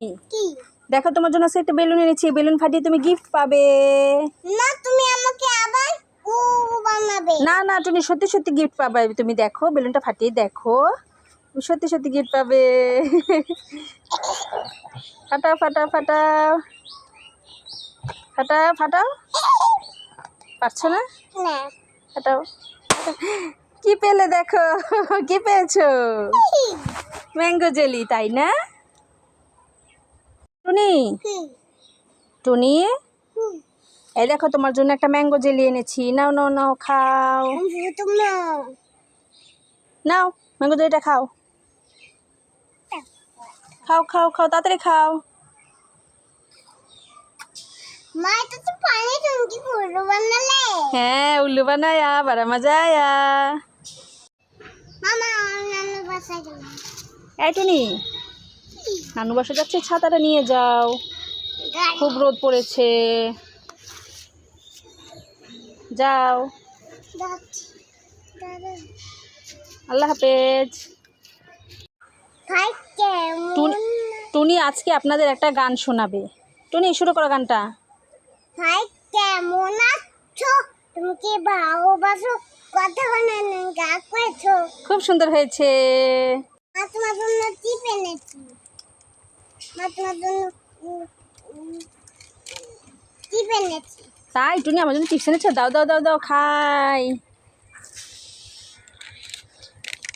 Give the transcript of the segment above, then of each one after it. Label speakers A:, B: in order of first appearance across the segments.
A: কি?
B: দেখো তোমার জন্য আজকে একটা বেলুন এনেছি। বেলুন ফাটিয়ে তুমি গিফট পাবে।
A: না তুমি আমাকে আবার ও বানাবে।
B: না না তুমি সত্যি সত্যি গিফট পাবে। তুমি দেখো বেলুনটা ফাটিয়ে দেখো। তুমি সত্যি সত্যি গিফট পাবে। ফাটাও ফাটাও ফাটাও। ফাটাও ফাটাও। পারছ না?
A: না।
B: ফাটাও। কি পেলে দেখো? কি পেয়েছ? ম্যাঙ্গো জেলি তাই না? টুনি? টুনি? এই দেখো তোমার জন্য একটা ম্যাঙ্গো জেলি এনেছি। নাও নাও নাও খাও। নাও। ম্যাঙ্গো জেলিটা খাও। খাও খাও খাও তাড়াতাড়ি খাও। হ্যাঁ উল্লু বানায়া বড় মজা আয়া এই টুনি নানু বাসা যাচ্ছে ছাতাটা নিয়ে যাও। খুব রোদ পড়েছে। যাও। আল্লাহ হাফেজ। টুনি টুনি আজকে আপনাদের একটা গান শোনাবে। টুনি শুরু করো গানটা।
A: ভাই কেমন আছো? তুমি কি ভালোবাসো? কথা বানানো গা করেছ
B: খুব সুন্দর হয়েছে।
A: তোমার জন্য মা তোমার জন্য উম, উম, কি পেনেছি
B: তাই টুনি আমার জন্য চিপস এনেছো? দাও দাও দাও দাও খাই।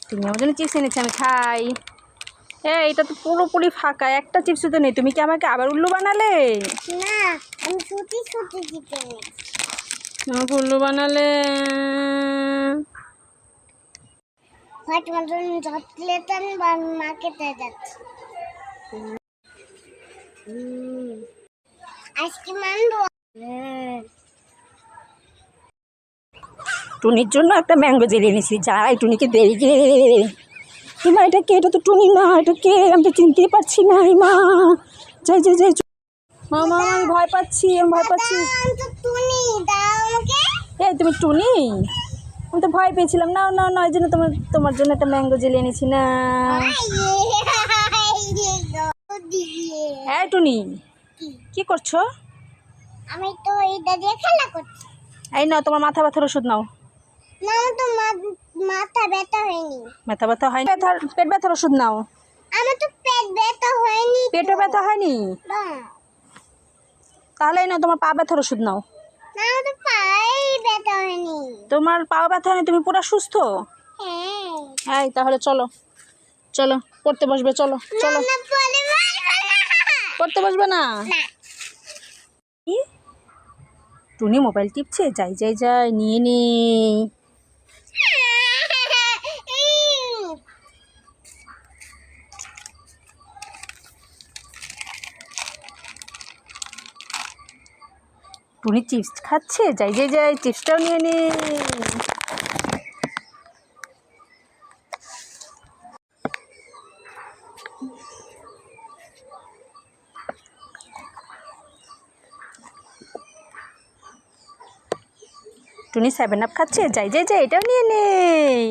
B: তুমি আমার জন্য চিপস এনেছো আমি খাই। এ এটা তো পুরোপুরি ফাঁকা একটা চিপস তো নেই। তুমি কি আমাকে আবার উল্লু বানালে?
A: না আমি ছুটি ছুটি
B: আমাকে উল্লু বানালে।
A: চকলেট আমি মার্কেটে যাচ্ছি। আইসক্রিম আনব
B: টুনির জন্য একটা ম্যাঙ্গো জেলি এনেছি। যাই টুনিকে দেরি গে মা এটা কে? এটা তো টুনি না এটা কে? আমি তো চিনতেই পারছি না মা। যাই যাই যাই মা মা আমি ভয় পাচ্ছি আমি ভয় পাচ্ছি।
A: তো তুমি
B: টুনি? আমি তো ভয় পেয়েছিলাম। না না না এই জন্য তোমার তোমার জন্য একটা ম্যাঙ্গো জেলি এনেছি না হ্যাঁ টুনি। কি? করছ?
A: আমি তো এটা দিয়ে খেলা করছি।
B: এই নাও তোমার মাথা ব্যথার ওষুধ নাও।
A: না আমার তো মাথা ব্যথা হয়নি।
B: মাথা ব্যথা হয়নি ব্যথার পেট ব্যথার ওষুধ নাও।
A: আমার তো পেট ব্যথা হয়নি
B: পেটে ব্যথা হয়নি?
A: না।
B: তাহলে এই নাও তোমার পা ব্যথার ওষুধ নাও।
A: না, তো পায়ে ব্যথা হয়নি।
B: তোমার পা ব্যথা হয়নি তুমি পুরো সুস্থ?
A: হ্যাঁ।
B: এই তাহলে চলো। চলো পড়তে বসবে চলো চলো।
A: না না।
B: পড়তে বসবে না?
A: না।
B: টুনি মোবাইল টিপছে যাই যাই যাই নিয়ে নেই টুনি চিপস খাচ্ছে যাই যাই যাই চিপসটাও নিয়ে নে। টুনি সেভেন আপ খাচ্ছে যাই যাই যাই এটাও নিয়ে নেই।